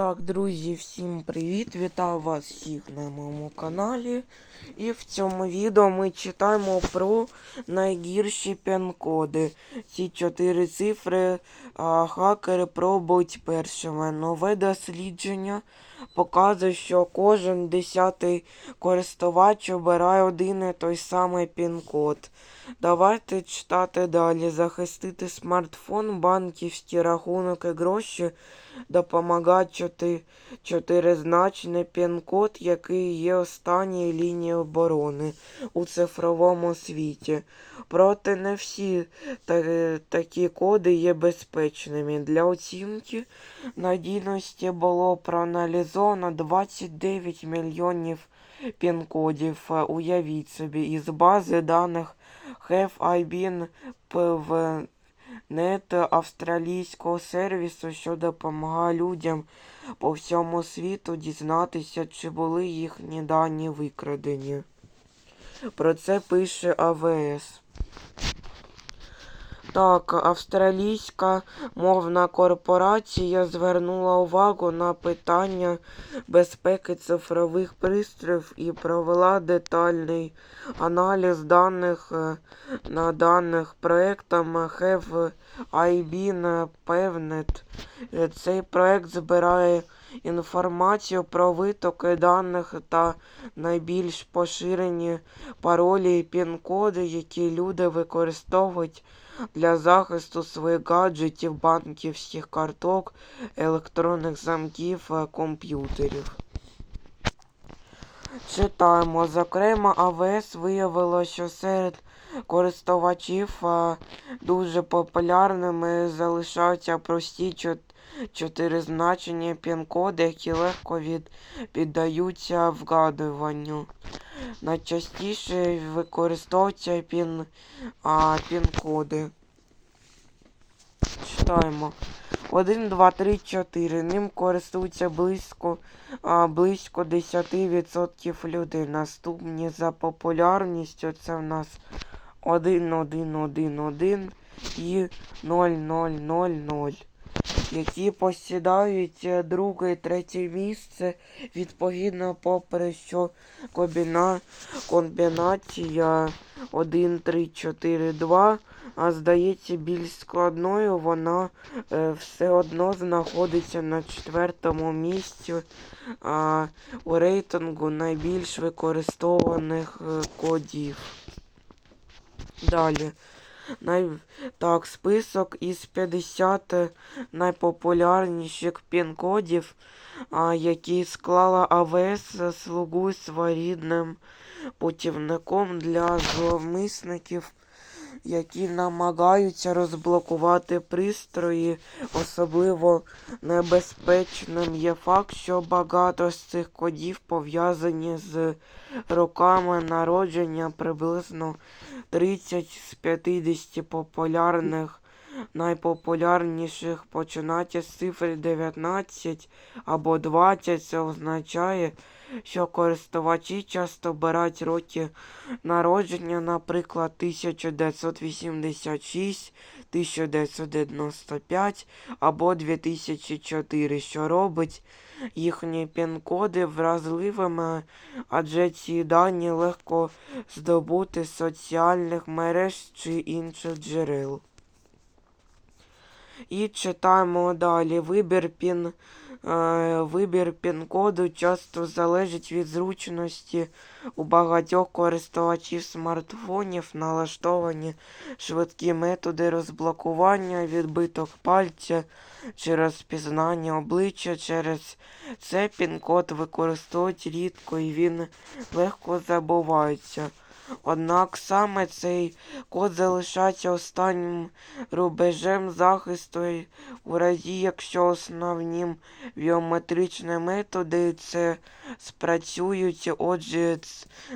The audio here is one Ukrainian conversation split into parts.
Так, друзі, всім привіт! Вітаю вас всіх на моєму каналі. І в цьому відео ми читаємо про найгірші пін-коди. Ці чотири цифри а, хакери пробують першими. Нове дослідження показує, що кожен десятий користувач обирає один і той самий пін-код. Давайте читати далі. Захистити смартфон, банківські рахунок і гроші допомагають чотиризначний пін-код, який є останньою лінією оборони у цифровому світі. Проте не всі та, такі коди є безпечними. Для оцінки надійності було проаналізовано 29 мільйонів пін-кодів. Уявіть собі, із бази даних Have I been нет австралійського сервісу, що допомагає людям по всьому світу дізнатися, чи були їхні дані викрадені. Про це пише АВС. Так, австралійська мовна корпорація звернула увагу на питання безпеки цифрових пристроїв і провела детальний аналіз даних е, на даних проектом Have I been Pevnet. Цей проект збирає інформацію про витоки даних та найбільш поширені паролі і пін-коди, які люди використовують для захисту своїх гаджетів, банківських карток, електронних замків, е, комп'ютерів. Читаємо. Зокрема, АВС виявило, що серед користувачів дуже популярними залишаються прості чот- чотиризначені пін-коди, які легко від, піддаються вгадуванню. Найчастіше використовуються пін, пін-коди. Читаємо. 1, 2, 3, 4. Ним користуються близько, а, близько 10% людей. Наступні за популярністю це в нас 1, 1, 1, 1 і 0, 0, 0, 0. Які посідають е, друге і третє місце, відповідно, попри що комбіна... комбінація 1, 3, 4, 2 а здається більш складною, вона е, все одно знаходиться на четвертому місці а, у рейтингу найбільш використовуваних е, кодів. Далі. Най... Так, список із 50 найпопулярніших пін-кодів, які склала АВС, слугуй своєрідним путівником для зловмисників які намагаються розблокувати пристрої. Особливо небезпечним є факт, що багато з цих кодів пов'язані з роками народження приблизно 30 з 50 популярних. Найпопулярніших починати з цифри 19 або 20. Це означає, що користувачі часто беруть роки народження, наприклад, 1986, 1995 або 2004, що робить їхні пін-коди вразливими, адже ці дані легко здобути з соціальних мереж чи інших джерел. І читаємо далі. Вибір пін вибір пін-коду часто залежить від зручності у багатьох користувачів смартфонів, налаштовані швидкі методи розблокування, відбиток пальця чи розпізнання обличчя. Через це пін-код використовують рідко і він легко забувається. Однак саме цей код залишається останнім рубежем захисту у разі, якщо основні біометричні методи це спрацюють, отже,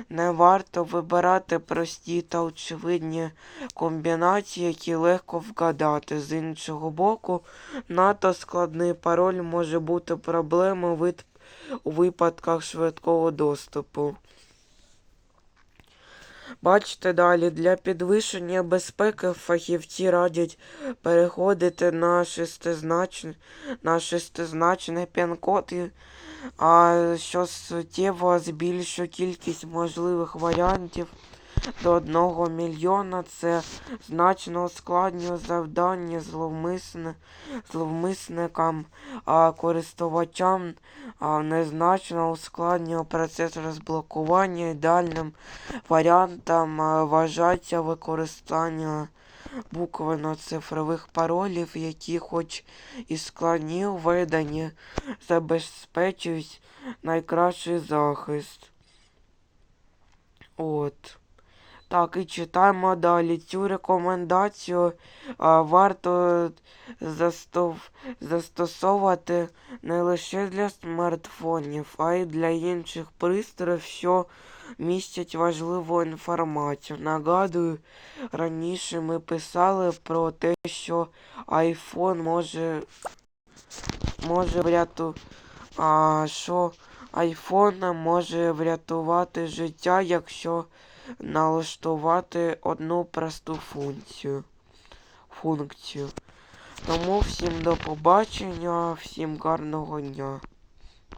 не варто вибирати прості та очевидні комбінації, які легко вгадати. З іншого боку, надто складний пароль може бути проблемою у випадках швидкого доступу. Бачите далі, для підвищення безпеки фахівці радять переходити на шестизначний, на шестизначний пін-код, а що суттєво збільшує кількість можливих варіантів до 1 мільйона. Це значно ускладнює завдання зловмисне, зловмисникам, а користувачам а незначно ускладнює процес розблокування. Ідеальним варіантом вважається використання буквенно-цифрових паролів, які хоч і складні у виданні, забезпечують найкращий захист. От. Так, і читаємо далі. Цю рекомендацію а, варто застов... застосовувати не лише для смартфонів, а й для інших пристроїв, що містять важливу інформацію. Нагадую, раніше ми писали про те, що iPhone може, може вряту... а, що iPhone може врятувати життя, якщо налаштувати одну просту функцію. функцію. Тому всім до побачення, всім гарного дня.